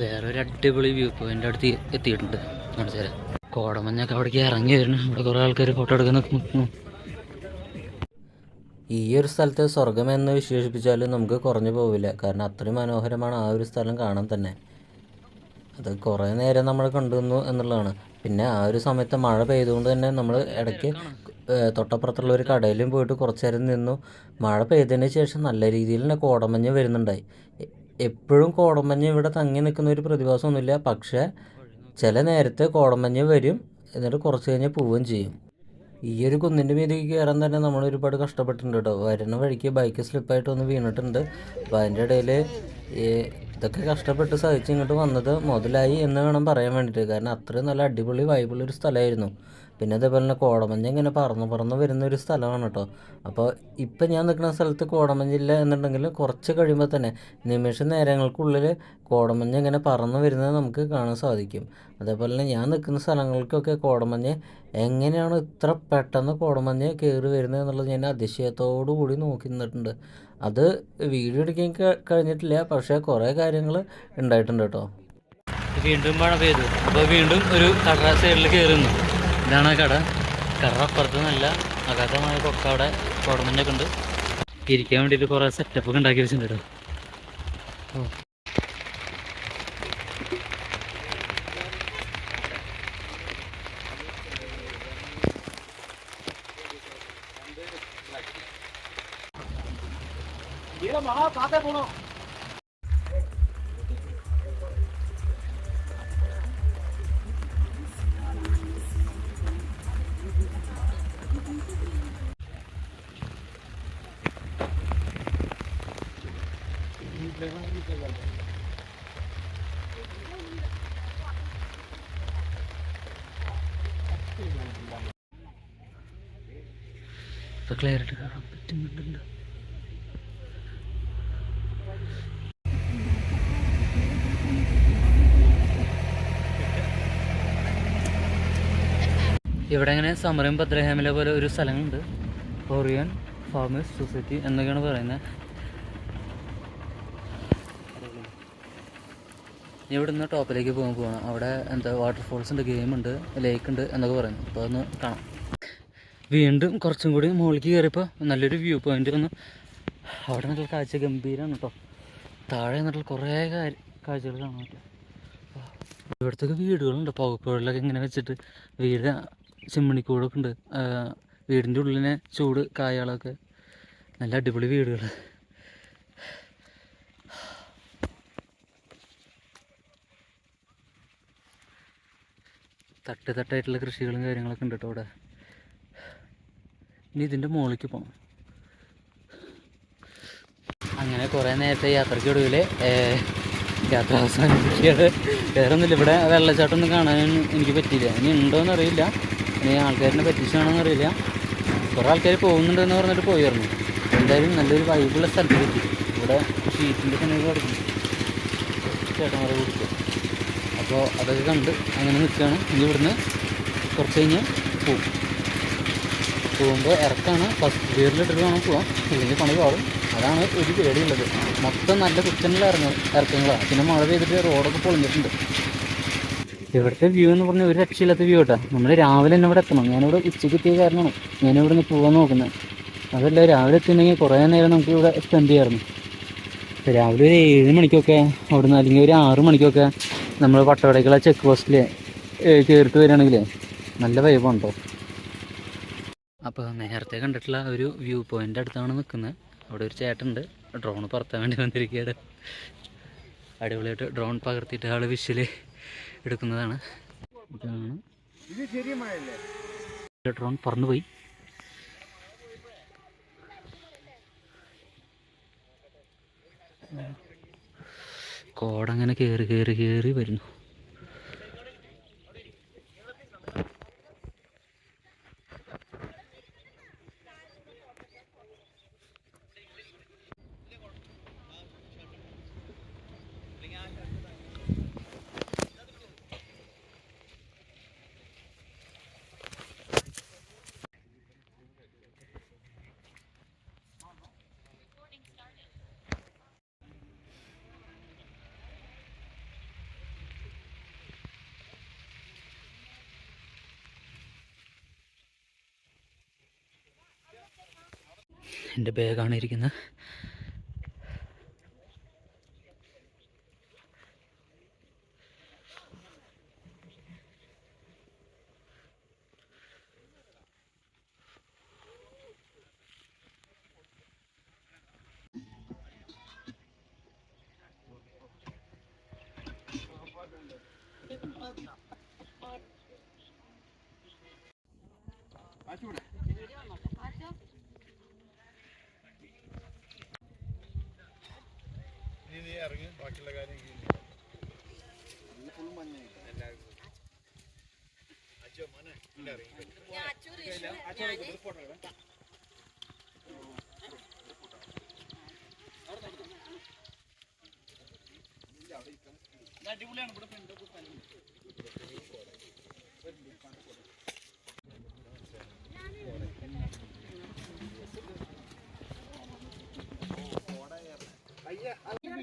വേറൊരു അടിപൊളി view point അടുത്ത് എത്തിയിട്ടുണ്ട്. തരാം കോടമഞ്ഞൊക്കെ അവിടേക്ക് ഇറങ്ങി വരുന്നു ഇവിടെ കുറേ ആൾക്കാർ ഫോട്ടോ എടുക്കുന്ന ഈ ഒരു സ്ഥലത്തെ സ്വർഗം എന്ന് വിശേഷിപ്പിച്ചാലും നമുക്ക് കുറഞ്ഞു പോവില്ല. കാരണം അത്രയും മനോഹരമാണ് ആ ഒരു സ്ഥലം കാണാൻ തന്നെ. അത് കുറേ നേരം നമ്മൾ കണ്ടുവന്നു എന്നുള്ളതാണ്. പിന്നെ ആ ഒരു സമയത്ത് മഴ പെയ്തുകൊണ്ട് തന്നെ നമ്മൾ ഇടയ്ക്ക് തൊട്ടപ്പുറത്തുള്ള ഒരു കടയിലും പോയിട്ട് കുറച്ച് നേരം നിന്നു. മഴ പെയ്തതിന് ശേഷം നല്ല രീതിയിൽ തന്നെ കോടമഞ്ഞ് വരുന്നുണ്ടായി. എപ്പോഴും കോടമഞ്ഞ് ഇവിടെ തങ്ങി നിൽക്കുന്ന ഒരു പ്രതിഭാസമൊന്നുമില്ല. പക്ഷേ ചില നേരത്തെ കോടമഞ്ഞ് വരും എന്നിട്ട് കുറച്ച് കഴിഞ്ഞ് പോവുകയും ചെയ്യും. ഈ ഒരു കുന്നിന്റെ മീതിക്ക് കയറാൻ തന്നെ നമ്മൾ ഒരുപാട് കഷ്ടപ്പെട്ടിട്ടുണ്ട് കേട്ടോ. വരുന്ന വഴിക്ക് ബൈക്ക് സ്ലിപ്പായിട്ട് ഒന്ന് വീണിട്ടുണ്ട്. അപ്പോൾ അതിന്റെ ഇടയിൽ ഇതൊക്കെ കഷ്ടപ്പെട്ട് സഹിച്ച് ഇങ്ങോട്ട് വന്നത് മുതലായി എന്ന് വേണം പറയാൻ വേണ്ടിയിട്ട്. കാരണം അത്രയും നല്ല അടിപൊളി വൈബുള്ള ഒരു സ്ഥലമായിരുന്നു. പിന്നെ അതേപോലെ തന്നെ കോടമഞ്ഞ് ഇങ്ങനെ പറന്ന് പറന്ന് വരുന്ന ഒരു സ്ഥലമാണ് കേട്ടോ അപ്പോൾ ഇപ്പം ഞാൻ നിൽക്കുന്ന സ്ഥലത്ത് കോടമഞ്ഞില്ല എന്നുണ്ടെങ്കിൽ കുറച്ച് കഴിയുമ്പോൾ തന്നെ നിമിഷ നേരങ്ങൾക്കുള്ളിൽ കോടമഞ്ഞ് ഇങ്ങനെ പറന്ന് വരുന്നത് നമുക്ക് കാണാൻ സാധിക്കും. അതേപോലെ തന്നെ ഞാൻ നിൽക്കുന്ന സ്ഥലങ്ങൾക്കൊക്കെ കോടമഞ്ഞ് എങ്ങനെയാണ് ഇത്ര പെട്ടെന്ന് കോടമഞ്ഞ് കയറി വരുന്നത് എന്നുള്ളത് ഞാൻ അതിശയത്തോടു കൂടി നോക്കി നിന്നിട്ടുണ്ട്. അത് വീഡിയോ എടുക്കാൻ കഴിഞ്ഞിട്ടില്ല പക്ഷേ കുറേ കാര്യങ്ങൾ ഉണ്ടായിട്ടുണ്ട് കേട്ടോ വീണ്ടും മഴ പെയ്തു. അപ്പോൾ വീണ്ടും ഒരു കട സൈഡിൽ കയറുന്നു ഇതാണ് ആ കട. കട അപ്പുറത്ത് നല്ല അഗാധമായ കൊക്ക അവിടെ കോടമഞ്ഞൊക്കെ ഉണ്ട്. ഇരിക്കാൻ വേണ്ടിയിട്ട് കുറേ സെറ്റപ്പ് ഒക്കെ ഉണ്ടാക്കി വെച്ചിട്ടുണ്ട് കേട്ടോ. ഓ കാണാൻ പറ്റുന്നുണ്ടല്ലോ. ഇവിടെ ഇങ്ങനെ സമരം ഭദ്രഹേമിലെ പോലെ ഒരു സ്ഥലമുണ്ട് ഓറിയൻ ഫാമേഴ്സ് സൊസൈറ്റി എന്നൊക്കെയാണ് പറയുന്നത്. ഇവിടെ നിന്ന് ടോപ്പിലേക്ക് പോകാൻ പോകണം അവിടെ എന്താ വാട്ടർഫോൾസ് ഉണ്ട് ഗെയിം ഉണ്ട് ലേക്ക് ഉണ്ട് എന്നൊക്കെ പറയുന്നു. അപ്പോൾ അതൊന്ന് കാണാം. വീണ്ടും കുറച്ചും കൂടി മുകളിലേക്ക് കയറിയപ്പോൾ നല്ലൊരു വ്യൂ പോയിന്റ് വന്നു. അവിടെ നല്ല കാഴ്ച ഗംഭീരമാണ് കേട്ടോ താഴെ നിന്നിട്ടുള്ള കുറേ കാഴ്ചകൾ കാണാൻ പറ്റും. ഇവിടുത്തെ വീടുകളുണ്ട്. പുകപ്പുഴലൊക്കെ ഇങ്ങനെ വെച്ചിട്ട് വീട് ചിമ്മണിക്കൂടൊക്കെ ഉണ്ട്. വീടിന്റെ ഉള്ളിലെ ചൂട് കായകളൊക്കെ. നല്ല അടിപൊളി വീടുകൾ തട്ട് തട്ടായിട്ടുള്ള കൃഷികളും കാര്യങ്ങളൊക്കെ ഉണ്ട് കേട്ടോ അവിടെ. ഇനി ഇതിന്റെ മുകളിലേക്ക് പോകണം അങ്ങനെ കുറേ നേരത്തെ യാത്രയ്ക്ക് ഒടുവിൽ യാത്ര അവസാനിപ്പിക്കുകയാണ്. വേറെ ഒന്നുമില്ല ഇവിടെ വെള്ളച്ചാട്ടം ഒന്നും കാണാൻ എനിക്ക് പറ്റിയില്ല. ഇനി ഉണ്ടോയെന്ന് അറിയില്ല. ഇനി ആൾക്കാരിനെ പറ്റിച്ചാണോന്ന് അറിയില്ല. കുറേ ആൾക്കാർ പോകുന്നുണ്ടെന്ന് പറഞ്ഞിട്ട് പോയിരുന്നു എന്തായാലും നല്ലൊരു വൈബുള്ള സ്ഥലത്ത് പറ്റി ഇവിടെ ഷീറ്റിന്റെ പണിയൊക്കെ കിടക്കുന്നു ചേട്ടന്മാരെ കൊടുത്തു അപ്പോൾ അതൊക്കെ കണ്ട് അങ്ങനെ നിൽക്കുകയാണ്. ഇനി ഇവിടുന്ന് കുറച്ച് കഴിഞ്ഞ് പോകും പോകുമ്പോൾ ഇറക്കാണ്. ഫസ്റ്റ് ഗിയറിലിട്ടിട്ട് വേണം പോവാം ഇല്ലെങ്കിൽ പണി പാടും അതാണ് ഒരു പേടിയുള്ളത്. മൊത്തം നല്ല കുത്തനുള്ള ഇറങ്ങ ഇറക്കങ്ങളാണ്. പിന്നെ മഴ പെയ്തിട്ട് റോഡൊക്കെ പൊളിഞ്ഞിട്ടുണ്ട്. ഇവിടുത്തെ വ്യൂ എന്ന് പറഞ്ഞാൽ ഒരു രക്ഷയില്ലാത്ത വ്യൂ കേട്ടോ. നമ്മൾ രാവിലെ തന്നെ ഇവിടെ എത്തണം. ഞാനിവിടെ ഉച്ചയ്ക്ക് എത്തിയ കാരണമാണ് ഞാനിവിടെ നിന്ന് പോകാൻ നോക്കുന്നത്. അതല്ല രാവിലെ എത്തിയിട്ടുണ്ടെങ്കിൽ കുറേ നേരം നമുക്ക് ഇവിടെ സ്പെൻഡ് ചെയ്യാറുണ്ട് രാവിലെ ഒരു ഏഴ് മണിക്കൊക്കെ അവിടുന്ന് അല്ലെങ്കിൽ ഒരു ആറ് മണിക്കൊക്കെ നമ്മൾ പട്ടവടക്കുള്ള ചെക്ക് പോസ്റ്റിൽ ചേർത്ത് വരികയാണെങ്കിൽ നല്ല വൈബ് കേട്ടോ അപ്പോൾ നേരത്തെ കണ്ടിട്ടുള്ള ഒരു വ്യൂ പോയിന്റ് അടുത്താണ് നിൽക്കുന്നത് അവിടെ ഒരു ചേട്ടുണ്ട് ഡ്രോൺ പറത്താൻ വേണ്ടി വന്നിരിക്കുകയാണ്. അടിപൊളിയായിട്ട് ഡ്രോൺ പകർത്തിയിട്ട് ആൾ വിഷ്വൽ എടുക്കുന്നതാണ്. ഇതാണ്. ഡ്രോൺ പറന്നുപോയി കോടങ്ങനെ കയറി കയറി കയറി വരുന്നു. എന്റെ ബാഗാണ് ഇരിക്കുന്നത്. ഇറങ്ങി ബാക്കിയുള്ള കാര്യം അച്ഛോ മോനെ ഇറങ്ങി. അടിപൊളിയാണ് ഇവിടെ അയ്യ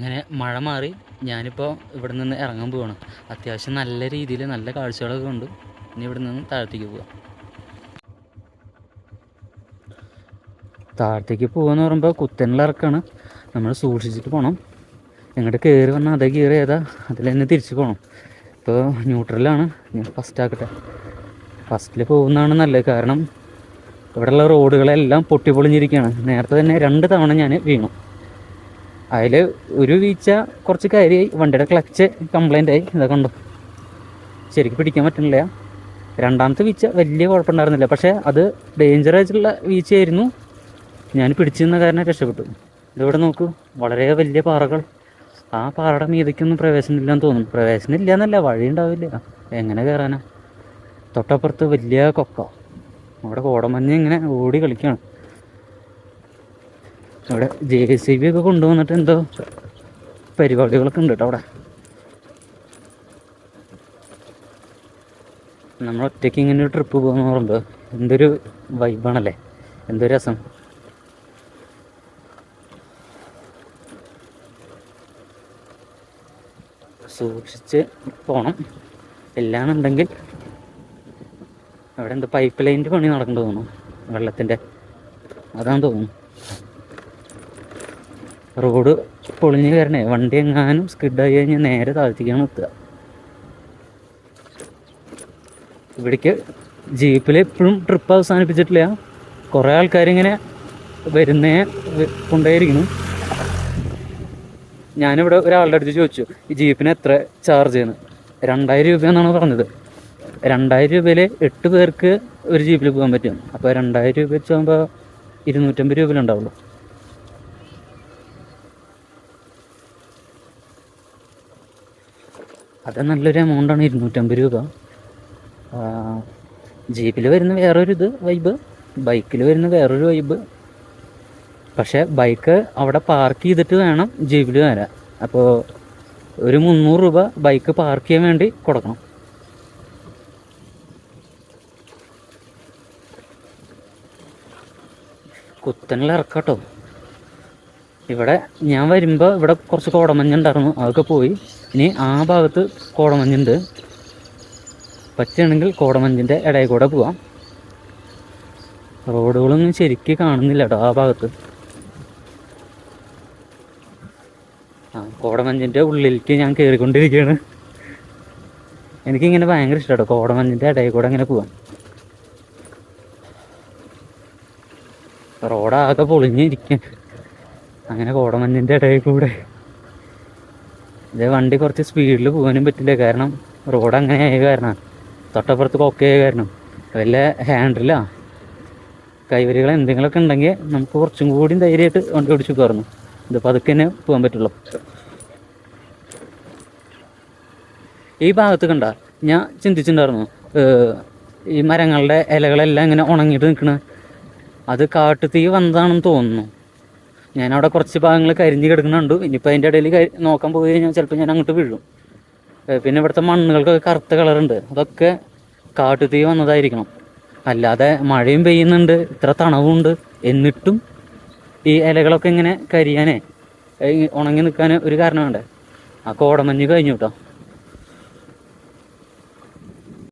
അങ്ങനെ മഴ മാറി ഞാനിപ്പോൾ ഇവിടെ നിന്ന് ഇറങ്ങാൻ പോവാണ്. അത്യാവശ്യം നല്ല രീതിയിൽ നല്ല കാഴ്ചകളൊക്കെ ഉണ്ട് ഇനി ഇവിടെ നിന്ന് താഴത്തേക്ക് പോവാം. താഴത്തേക്ക് പോകാന്ന് പറയുമ്പോൾ കുത്തനിലിറക്കാണ് നമ്മൾ സൂക്ഷിച്ചിട്ട് പോകണം എങ്ങോട്ട് കയറി വന്നാൽ അതേ കയറി ഏതാ? അതിൽ തന്നെ തിരിച്ച് പോകണം ഇപ്പോൾ ന്യൂട്രലാണ് ഞാൻ ഫസ്റ്റ് ആക്കട്ടെ. ഫസ്റ്റിൽ പോകുന്നതാണ് നല്ലത്. കാരണം ഇവിടെയുള്ള റോഡുകളെല്ലാം പൊട്ടി പൊളിഞ്ഞിരിക്കുകയാണ് നേരത്തെ തന്നെ രണ്ട് തവണ ഞാൻ വീണു. അതിൽ ഒരു വീഴ്ച കുറച്ച് കാര്യമായി വണ്ടിയുടെ ക്ലച്ച് കംപ്ലൈന്റ് ആയി. ഇതൊക്കെ ഉണ്ടോ ശരിക്കും പിടിക്കാൻ പറ്റുന്നില്ല. രണ്ടാമത്തെ വീഴ്ച വലിയ കുഴപ്പമുണ്ടായിരുന്നില്ല. പക്ഷേ അത് ഡേഞ്ചർ ആയിട്ടുള്ള വീഴ്ചയായിരുന്നു. ഞാൻ പിടിച്ചു നിന്ന കാരണം രക്ഷപ്പെട്ടു. ഇതിവിടെ നോക്കൂ. വളരെ വലിയ പാറകൾ. ആ പാറയുടെ മീതയ്ക്കൊന്നും പ്രവേശനമില്ലെന്ന് തോന്നുന്നു. പ്രവേശനം ഇല്ല എന്നല്ല വഴി ഉണ്ടാവില്ല. എങ്ങനെ കയറാനാ? തൊട്ടപ്പുറത്ത് വലിയ കൊക്ക. അവിടെ കോടമഞ്ഞ് ഇങ്ങനെ ഓടി കളിക്കുകയാണ്. അവിടെ ജെ സി ബി ഒക്കെ കൊണ്ടുവന്നിട്ട് എന്തോ പരിപാടികളൊക്കെ ഉണ്ട് കേട്ടോ അവിടെ. നമ്മൾ ഒറ്റയ്ക്ക് ഇങ്ങനെ ഒരു ട്രിപ്പ് പോകുന്ന പറയുമ്പോൾ എന്തൊരു വൈബാണല്ലേ എന്തൊരു രസം. സൂക്ഷിച്ച് പോകണം എല്ലാന്നുണ്ടെങ്കിൽ അവിടെ എന്തോ പൈപ്പ് ലൈനിന്റെ പണി നടക്കേണ്ടി തോന്നുന്നു വെള്ളത്തിന്റെ. അതാണ് തോന്നുന്നു. റോഡ് പൊളിഞ്ഞ് കയറണേ വണ്ടി എങ്ങാനും സ്കിഡായി കഴിഞ്ഞാൽ നേരെ താഴ്ത്തിക്കാണ് എത്തുക ഇവിടേക്ക് ജീപ്പിൽ എപ്പോഴും ട്രിപ്പ് അവസാനിപ്പിച്ചിട്ടില്ല. കുറേ ആൾക്കാരിങ്ങനെ വരുന്നേ കൊണ്ടായിരിക്കുന്നു. ഞാനിവിടെ ഒരാളുടെ അടുത്ത് ചോദിച്ചു ഈ ജീപ്പിന് എത്ര ചാർജ് ചെയ്യുന്നത് രണ്ടായിരം രൂപയെന്നാണ് പറഞ്ഞത്. രണ്ടായിരം രൂപയിൽ എട്ട് പേർക്ക് ഒരു ജീപ്പിൽ പോകാൻ പറ്റും. അപ്പോൾ രണ്ടായിരം രൂപ വെച്ചാകുമ്പോൾ ഇരുന്നൂറ്റമ്പത് രൂപയിലുണ്ടാവുള്ളൂ അത് നല്ലൊരു എമൗണ്ടാണ് ഇരുന്നൂറ്റമ്പത് രൂപ. ജീപ്പിൽ വരുന്ന വേറൊരു ഇത് വൈബ് ബൈക്കിൽ വരുന്ന വേറൊരു വൈബ് പക്ഷേ ബൈക്ക് അവിടെ പാർക്ക് ചെയ്തിട്ട് വേണം ജീപ്പിൽ വരാൻ. അപ്പോൾ ഒരു മുന്നൂറ് രൂപ ബൈക്ക് പാർക്ക് ചെയ്യാൻ വേണ്ടി കൊടുക്കണം. കുത്തനുള്ള ഇറക്കാട്ടോ. ഇവിടെ ഞാൻ വരുമ്പോൾ ഇവിടെ കുറച്ച് കോടമഞ്ഞ് ഉണ്ടായിരുന്നു അതൊക്കെ പോയി. ഇനി ആ ഭാഗത്ത് കോടമഞ്ഞുണ്ട് പറ്റുകയാണെങ്കിൽ കോടമഞ്ഞിന്റെ ഇടയിൽ കൂടെ പോവാം. റോഡുകളൊന്നും ശരിക്ക് കാണുന്നില്ല കേട്ടോ ആ ഭാഗത്ത്. ആ കോടമഞ്ഞിന്റെ ഉള്ളിലേക്ക് ഞാൻ കയറിക്കൊണ്ടിരിക്കുകയാണ് എനിക്കിങ്ങനെ ഭയങ്കര ഇഷ്ടമാണ് കോടമഞ്ഞിന്റെ ഇടയിൽ കൂടെ ഇങ്ങനെ പോവാം റോഡാകെ പൊളിഞ്ഞിരിക്കുക അങ്ങനെ കോടമഞ്ഞിന്റെ ഇടയിൽ കൂടെ. ഇത് വണ്ടി കുറച്ച് സ്പീഡിൽ പോകാനും പറ്റില്ല. കാരണം റോഡ് അങ്ങനെ ആയ കാരണം തൊട്ടപ്പുറത്ത് കൊക്കയായ കാരണം വല്ല ഹാൻഡിലാ കൈവരികൾ എന്തെങ്കിലുമൊക്കെ ഉണ്ടെങ്കിൽ നമുക്ക് കുറച്ചും കൂടി ധൈര്യമായിട്ട് വണ്ടി ഓടിച്ചു കയറുന്നു. ഇതിപ്പോൾ അതൊക്കെ തന്നെ പോകാൻ പറ്റുള്ളൂ. ഈ ഭാഗത്ത് കണ്ട ഞാൻ ചിന്തിച്ചിട്ടുണ്ടായിരുന്നു ഈ മരങ്ങളുടെ ഇലകളെല്ലാം ഇങ്ങനെ ഉണങ്ങിയിട്ട് നിൽക്കണ. അത് കാട്ടുതീ വന്നതാണെന്ന് തോന്നുന്നു. ഞാനവിടെ കുറച്ച് ഭാഗങ്ങൾ കരിഞ്ഞ് കിടക്കുന്നുണ്ട്. ഇനിയിപ്പോൾ അതിന്റെ ഇടയിൽ നോക്കാൻ പോയി കഴിഞ്ഞാൽ ചിലപ്പോൾ ഞാൻ അങ്ങോട്ട് വീഴും. പിന്നെ ഇവിടുത്തെ മണ്ണുകൾക്കൊക്കെ കറുത്ത കളറുണ്ട്. അതൊക്കെ കാട്ടുതീ വന്നതായിരിക്കണം. അല്ലാതെ മഴയും പെയ്യുന്നുണ്ട് ഇത്ര തണവുണ്ട്. എന്നിട്ടും ഈ ഇലകളൊക്കെ ഇങ്ങനെ കരിയാനേ ഉണങ്ങി നിൽക്കാൻ ഒരു കാരണം വേണ്ടേ? ആ കോടമഞ്ഞ് കഴിഞ്ഞു കേട്ടോ.